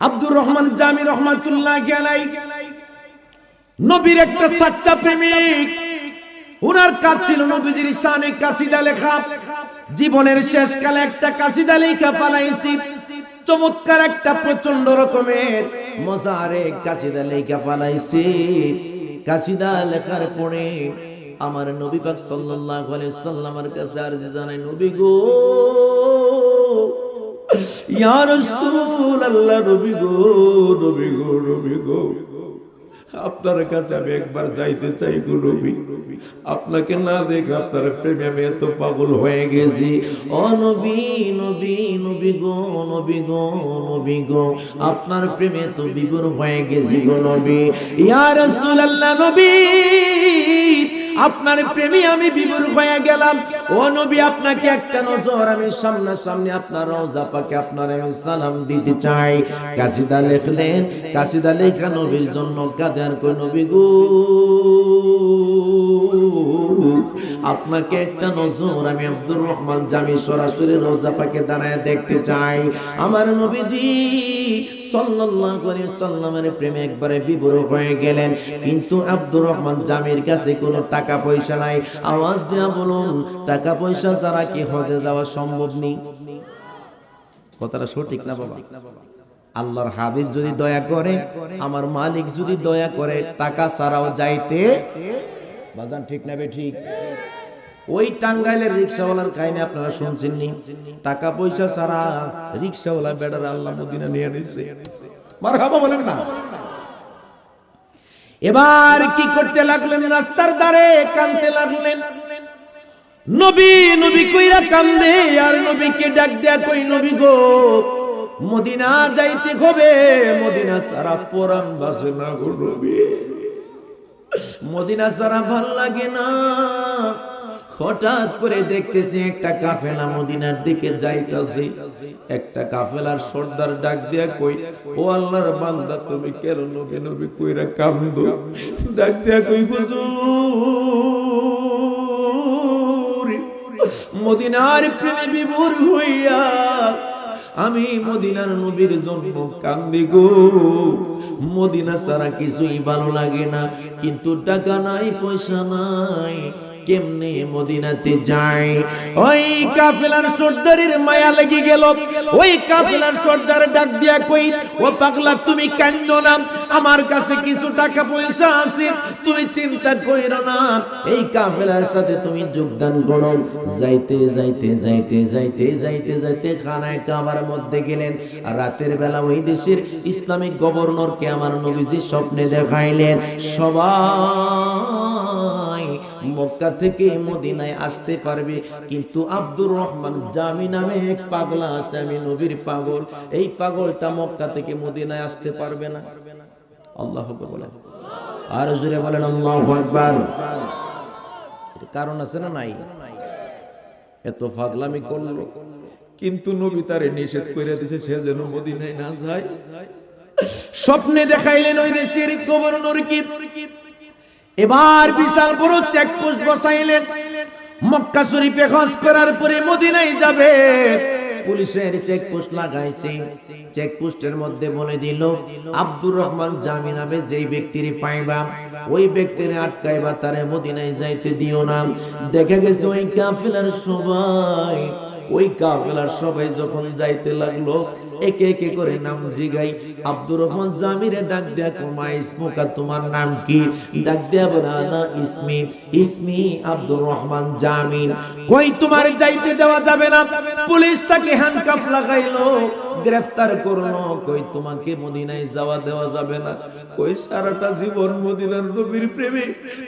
আব্দুর রহমান জামি রহমাতুল্লাহ গেলাই। নবীর একটা সাচ্চা প্রেমিক। উনার কাজ ছিল নবীজির শানে কাসিদা লেখা। জীবনের শেষ কালে একটা কাসিদা লেখা পালাইছি চমৎকার একটা প্রচণ্ড রকমের মজারে কাসিদা লেখা পালাইছি কাসিদা লেখার পরে আমার নবী পাক সাল্লাল্লাহু আলাইহি সাল্লামের কাছে আরজি জানাই, নবী গো ইয়া গো গো গো। আপনার কাছে আমি একবার যাইতে চাই গো আপনাকে না দেখে আপনার প্রেমে আমি এত পাগল হয়ে গেছি। ও নবী গো গো গো, আপনার প্রেমে তো বিভোর হয়ে গেছি গো নবী। রাসূলুল্লাহ, নবী। আপনার প্রেমে আমি বিভোর হয়ে গেলাম। ও নবী, আপনাকে একটা নজর আমি সামনা সামনে আপনার রওজা পাকে আপনার আমি সালাম দিতে চাই। কাসিদা লিখলেন, কাসিদা লেখা নবীর জন্য কাদের কই, নবী গো, আপনাকে একটা নজর আমি আব্দুর রহমান জামি সরাসরি রোজা পাকে দাঁড়ায় দেখতে চাই। আমার নবীজি সাল্লাল্লাহু আলাইহি প্রেমে একবারে বিভোর হয়ে গেলেন। কিন্তু আব্দুর রহমান জামির কাছে কোনো টাকা পয়সা নাই। আওয়াজ দেয়া বলুন, টাকা পয়সা কি হজে যাওয়া সম্ভব কথাটা সঠিক না বাবা? আল্লাহর হাবিব যদি দয়া করে, আমার মালিক যদি দয়া করে, টাকা ছাড়াও যাইতে বাজান ঠিক না বে ঠিক? ওই টাঙ্গাইলের রিক্সাওয়ালার কাহিনী আপনারা শুনছেন নি টাকা পয়সা ছাড়া রিক্সাওয়ালা বেড়ার আল্লাহ মদিনা নিয়ে নিছে। মারহাবা বলেন না। এবার কি করতে লাগলেন? রাস্তার ধারে কানতে লাগলেন। নবী নবী কইরা কান্দে, আর নবীকে ডাক দেয়া কই, নবী গো, মদিনা যাইতে হবে, মদিনা সারা পরাম বাসে না গো নবী। মদিনা সারা ভালো লাগে না। হঠাৎ করে দেখতেছি একটা কাফেলা মদিনার দিকে যাইতাছে। একটা কাফেলার সর্দার ডাক দিয়া কই, ও আল্লাহর বান্দা, তুমি কেন নবী নবী কইরা কান্দো? ডাক দিয়া কই গুজুর মদিনার প্রেমে বিভোর হইয়া আমি মদিনার নবীর জন্য কান্দি গো। মদিনা ছাড়া কিছুই ভালো লাগে না, কিন্তু টাকা নাই, পয়সা নাই কেমনে মদিনাতে যায়? ওই কাফেলার সর্দারের মায়া লেগে গেল। ওই কাফেলার সর্দার ডাক দিয়া কই, ও পাগলা, তুমি কান্দো না। আমার কাছে কিছু টাকা পয়সা আছে, তুমি চিন্তা কইরো না। এই কাফেলার সাথে তুমি যোগদান করো। যাইতে যাইতে যাইতে যাইতে যাইতে যাইতে খানায় কাবার মধ্যে গেলেন। রাতের বেলা ওই দেশের ইসলামিক গভর্নরকে আমার নবীজি স্বপ্নে দেখাইলেন। সবাই মক্কা থেকে মদিনায় আসতে পারবে। কিন্তু আব্দুর রহমান জামি নামে এক পাগলা আছে, আমি নবীর পাগল। এই পাগলটা মক্কা থেকে মদিনায় আসতে পারবে না। আল্লাহ বলেন। আর জুড়ে বলেন কারণ আছে না নাই? এত পাগলামি করল। কিন্তু নবী তারে নিষেধ করে দিছে, সে যেন মদিনায় না যায়। স্বপ্নে দেখাইলেন ওই দেশের গভর্নর কি এবার বিশাল বড় চেকপোস্ট বসাইলেন। মক্কা শরীফে হজ করার পরে মদিনায় যাবে। পুলিশের চেকপোস্ট লাগাইছে। চেকপোস্টের মধ্যে বলে দিল, আব্দুর রহমান জামিন নামে যেই ব্যক্তির পাইবা, ওই ব্যক্তির আটকাইবা, তারে মদিনায় যাইতে দিও না। দেখা গেছে ওই কাফেলার সবাই। ওই কাফেলার সবাই যখন যাইতে লাগল, একে একে করে নাম জিগাই, আব্দুর রহমান জামিরে ডাক দেয়া কোমা ইসমুকা তোমার নাম কি? ডাক দেয়া বলে না ইসমি ইসমি আব্দুর রহমান জামিন কই তোমার যাইতে দেওয়া যাবে না? পুলিশ তাকে হ্যান্ডকাফ লাগাইলো। গ্রেফতার করল। কই, তোমাকে মদিনায় যাওয়া দেওয়া যাবে না? কই, সারাটা জীবন মদিনার নবীর প্রেমে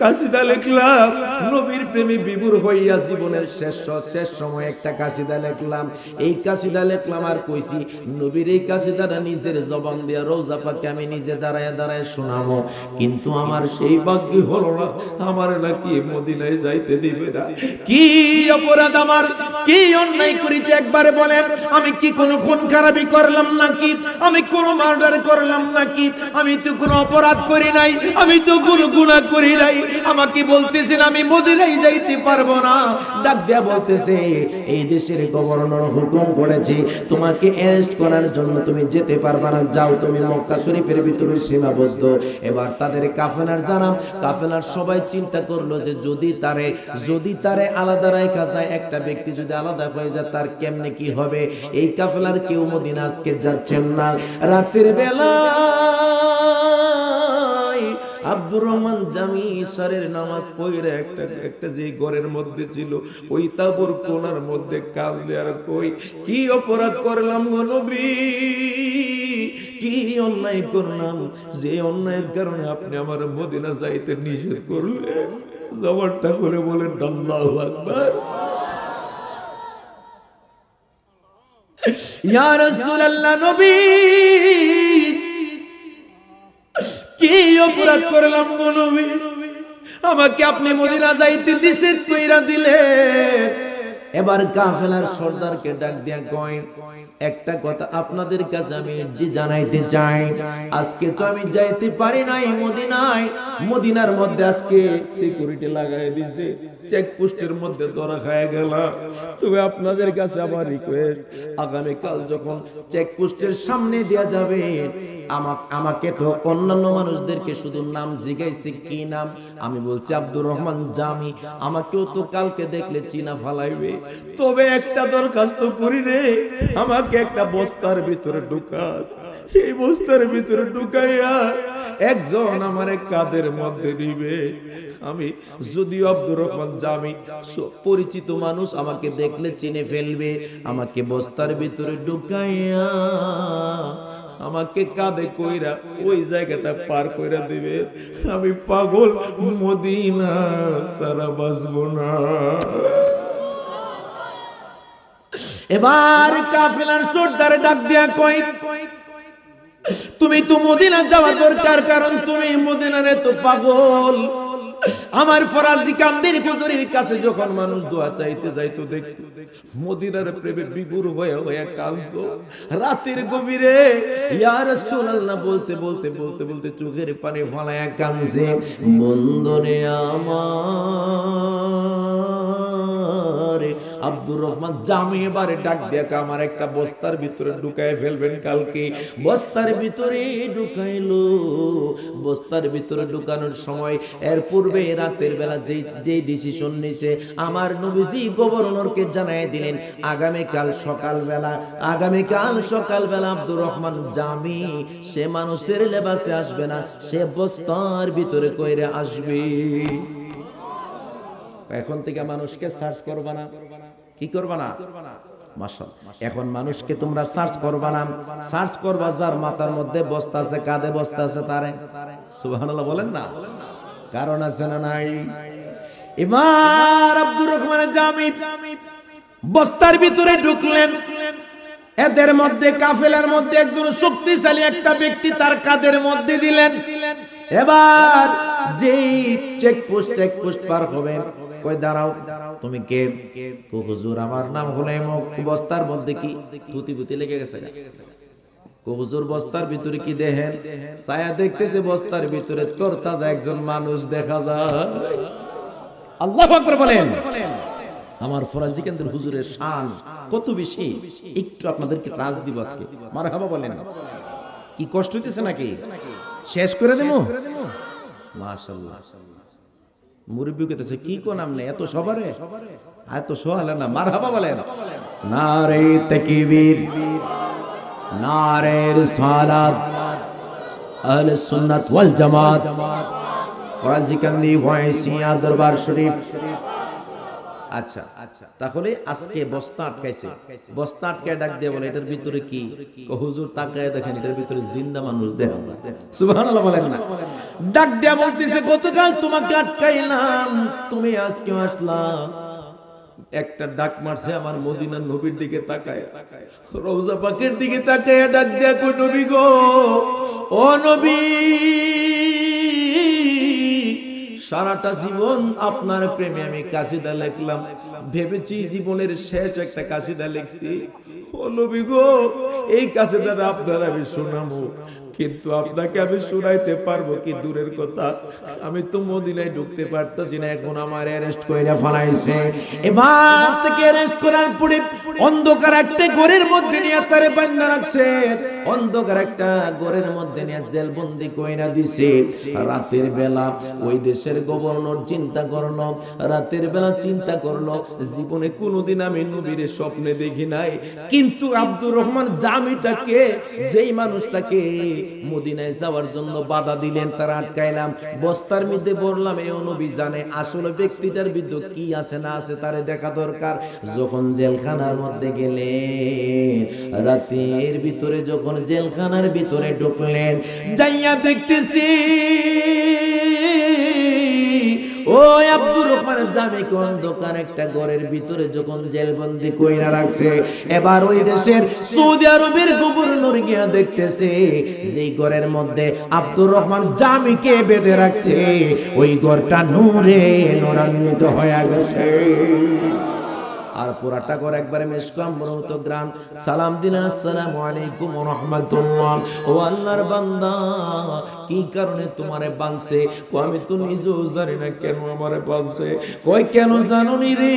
কাসিদা লিখলাম। নবীর প্রেমে বিভোর হইয়া জীবনের শেষ শেষ সময় একটা কাসিদা লিখলাম। এই কাসিদা লিখলাম আর কইছি, নবীর এই কাসিদাটা নিজের জবান দিয়া রোজা পাকে আমি নিজে দাঁড়ায় দাঁড়ায় শোনাবো কিন্তু আমার সেই ভাগ্য হলো না, আমার নাকি মদিনায় যাইতে দিবে না। কি অপরাধ আমার? কি অন্যায় করেছে একবারে বলেন? আমি কি কোনো খুন খারাপি আমি করলাম নাকি? আমি কোনো মার্ডার করলাম নাকি? আমি তো কোনো অপরাধ করি নাই, আমি তো কোনো গুনাহ করি নাই। আমাকে বলতেছেন, আমি মদিনায় যাইতে পারব না। ডাক দেয়া বলতেছে, এই দেশের গভর্নর হুকুম করেছে, তোমাকে অ্যারেস্ট করার জন্য তুমি যেতে পারবে না। যাও তুমি মক্কা শরীফের ভিতরে সীমাবদ্ধ। এবার তাদের কাফেলার জানাম কাফেলার সবাই চিন্তা করল যে যদি তারে যদি তারে আলাদা রাখা যায়, একটা ব্যক্তি যদি আলাদা হয়ে যায়, তার কেমনে কি হবে? এই কাফেলার কেউ মদিনা আজকে যাচ্ছেন না। রাতের বেলা আব্দুর রহমান জামি ইশারের নামাজ পড়ে একটা একটা যে ঘরের মধ্যে ছিল, ওই তাবর কোনার মধ্যে কাল দেয়ার কই, কি অপরাধ করলাম গো নবী? কি অন্যায় করলাম? যে অন্যায়ের কারণে আপনি আমার মদিনা যাইতে নিষেধ করলেন। জবানটা করে বলেন, আল্লাহু আকবার। নবী অপরাধ করলাম আমাকে আপনি মদিনা যাইতে নিষেধ কইরা দিলেন। এবার কাফেলার সর্দারকে ডাক দিয়া কয়, একটা কথা আপনাদের কাছে আমি যে জানাইতে চাই। আজকে তো আমি যাইতে পারি নাই মদিনায়। মদিনার মধ্যে আজকে সিকিউরিটি লাগাই দিছে। চেকপোস্টের মধ্যে ধরা খায় গেল। তবে আপনাদের কাছে আমার রিকোয়েস্ট আগামী কাল যখন চেকপোস্টের সামনে দেয়া যাবে আমা- আমাকে তো অন্যান্য মানুষদেরকে শুধু নাম জিগাইছে কি নাম? আমি বলছি আব্দুর রহমান জামি। আমাকেও তো কালকে দেখলে চিনা ফালাইবে। তবে একটা দরখাস্ত করি রে, আমাকে একটা বস্তার ভিতরে ঢুকাত এই বস্তার ভিতরে ঢুকাইয়া একজন আমার কাদের মধ্যে নিবে? আমি যদিও আব্দুর রহমান জামি পরিচিত মানুষ আমাকে দেখলে চিনে ফেলবে, আমাকে বস্তার ভিতরে ঢুকাইয়া আমাকে কাঁধে কইরা ওই জায়গাটা পার কইরা দিবে। আমি পাগল, মদিনা সারা বাঁচবো না। এবার কাফেলার সর্দার ডাক দিয়া কই তুমি তো মদিনা যাওয়া দরকার, কারণ তুমি মদিনার এত পাগল। আমার ফরাজি কান্দির হুজুরের কাছে যখন মানুষ দোয়া চাইতে যাইতো, দেখতো মদিনার প্রেমে বিভোর হয়ে হয়ে কাঁদতো। রাতের গভীরে ইয়া রাসূলুল্লাহ বলতে বলতে বলতে বলতে চোখের পানি ফলায়া কাঁদছে। বন্ধনে আমার আব্দুর রহমান জামি এবারে ডাক দেখা আমার একটা বস্তার ভিতরে ঢুকায় ফেলবেন কালকে। বস্তার ভিতরে ঢুকাইলো। বস্তার ভিতরে ঢুকানোর সময়, এর পূর্বে রাতের বেলা যে যে ডিসিশন নিছে, আমার নবীজি গভর্নরকে জানাই দিলেন, আগামীকাল সকালবেলা আগামীকাল সকালবেলা আব্দুর রহমান জামি, সে মানুষের লেবাসে আসবে না, সে বস্তার ভিতরে কইরে আসবে। এখন থেকে মানুষকে সার্চ করবা না। কি করবা না? এখন মানুষকে তোমরা সার্চ করবা না। সার্চ করবা যার মাথার মধ্যে বস্তা আছে, কাঁধে বস্তা আছে, তারে। সুবহানাল্লাহ বলেন না? কারণ আছে না নাই? এবার আব্দুর রহমানের জামি বস্তার ভিতরে ঢুকলেন। এদের মধ্যে, কাফেলার মধ্যে একজন শক্তিশালী একটা ব্যক্তি তার কাদের মধ্যে দিলেন। এবার যেই চেকপোস্ট চেকপোস্ট পার হবে কই দাঁড়াও, তুমি কে? কো, হুজুর, আমার নাম হলো বস্তার মধ্যে কি? তুতি বুতি লেগে গেছে হুজুর, বস্তার ভিতরে কি দেখেন? ছায়া দেখতেছে বস্তার ভিতরে তোর তাজা একজন মানুষ দেখা যায়। আল্লাহ আকবার বলেন। আমার ফরাজি কেন্দ্রের হুজুরের শান কত বেশি? একটু আপনাদেরকে রাজ দিব আজকে। মারহাবা বলেন। কি কষ্ট হইতেছে নাকি? শেষ করে দেবো? মাশাআল্লাহ। মুরব্বী কেতেছে কি কোন আমনে এত সবারে? এত সোহালে না মারহাবা বলেন। নারে তাকবীর, নারে রিসালাত, আহলে সুন্নাত ওয়াল জামাত। ফরাজি কান্দি ভয়েসিয়া দরবার শরীফ। আচ্ছা আচ্ছা। তাহলে আজকে বস্তা আটকাইছে। বস্তা আটকায় ডাক দিয়ে বলে, এটার ভিতরে কি? হুজুর, তাকায় দেখেন, এটার ভিতরে জিন্দা মানুষ দেখা সুবহানাল্লাহ বলেন না। ডাক দিয়া বলতেছে, গতকাল তোমাকে আটকাইলাম, তুমি আজকে আসলা। একটা ডাক মারছে আমার মদিনার নবীর দিকে তাকায়। রওজা পাকের দিকে তাকায়, ডাক দিয়া কই নবী গো, ও নবী সারাটা জীবন আপনার প্রেমে আমি কাসিদা লিখলাম। ভেবেছি জীবনের শেষ একটা কাসিদা লিখছি। ও গো, এই দ্বারা আপনার আমি শোনাবো। কিন্তু আপনাকে আমি শোনাইতে পারব কি দূরের কথা? আমি তো মদিনায় ঢুকতে পারতাছি না, এখন আমার অ্যারেস্ট কইরা ফলাইছে। এবার থেকে অ্যারেস্ট করার পরে অন্ধকার একটা ঘরের মধ্যে নিয়ে তারে বান্ধা রাখছে। অন্ধকার একটা ঘরের মধ্যে নিয়ে জেলবন্দি কইরা দিছে। রাতের বেলা ওই দেশের গভর্নর চিন্তা করল, রাতের বেলা চিন্তা করল, জীবনে কোনোদিন আমি নবীর স্বপ্নে দেখি নাই। কিন্তু আব্দুর রহমান জামিটাকে, যেই মানুষটাকে মদিনায় যাওয়ার জন্য বাধা দিলেন, তারা আটকাইলাম। বস্তার মধ্যে বললাম এ নবী জানে, আসলে ব্যক্তিটার বিদ্যুৎ কি আছে না আছে তারে দেখা দরকার। যখন জেলখানার মধ্যে গেলেন, রাতের ভিতরে যখন জেলখানার ভিতরে ঢুকলেন, যাইয়া দেখতেছি ও আব্দুর রহমানের জামিকে অন্ধকার একটা ঘরের ভিতরে যখন জেলবন্দি কইরা রাখছে, এবার ওই দেশের সৌদি আরবের গভর্নর গিয়া দেখতেছে যেই ঘরের মধ্যে আব্দুর রহমান জামিকে বেঁধে রাখছে, ওই ঘরটা নূরে নূরান্বিত হয়ে গেছে। আর পুরাটা ঘর একবারে মেশকাম মনোহত গ্রাম। সালাম দিন আসসালামু আলাইকুম রহমাতুল্লাহ। ও আল্লাহর বান্দা, কি কারণে তোমারে বানছে ও আমি তো নিজেও জানি না কেন আমারে বানছে কই কেন জানো রে?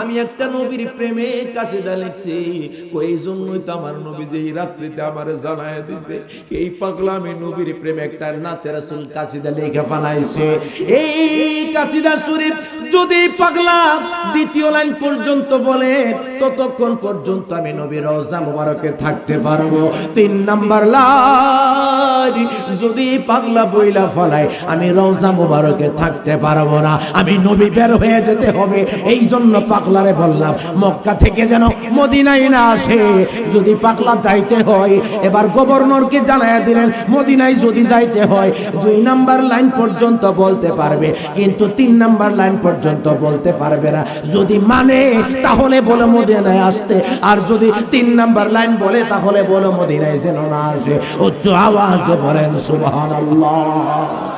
আমি একটা নবীর প্রেমে কাছে দা লিখছি কই জন্যই তো আমার নবী যে রাত্রিতে আমারে জানায় দিছে? এই পাগলা আমি নবীর প্রেমে একটা নাতে রাসূল কাসিদা লেখা বানাইছে। এই কাসিদা শরীফ যদি পাগলা দ্বিতীয় লাইন পর্যন্ত বলে, ততক্ষণ পর্যন্ত আমি নবীর রওজা মুবারকে থাকতে পারব। তিন নাম্বার লাইন, যদি পাগলা বইলা ফলায়, আমি রওজা মুবারকে থাকতে পারব না। আমি নবী বের হয়ে যেতে হবে। এই জন্য পাগলারে বললাম, মক্কা থেকে যেন মদিনায় না আসে। যদি পাগলা যাইতে হয়, এবার গভর্নরকে জানাইয়া দিলেন, মদিনায় যদি যাইতে হয়, দুই নাম্বার লাইন পর্যন্ত বলতে পারবে, কিন্তু তিন নাম্বার লাইন পর্যন্ত বলতে পারবে না। যদি মানে তাহলে বলো মদিনায় আসতে, আর যদি তিন নাম্বার লাইন বলে, তাহলে বলো মদিনায় যেন না আসে। উচ্চ আওয়াজে বলেন, সুবহানাল্লাহ।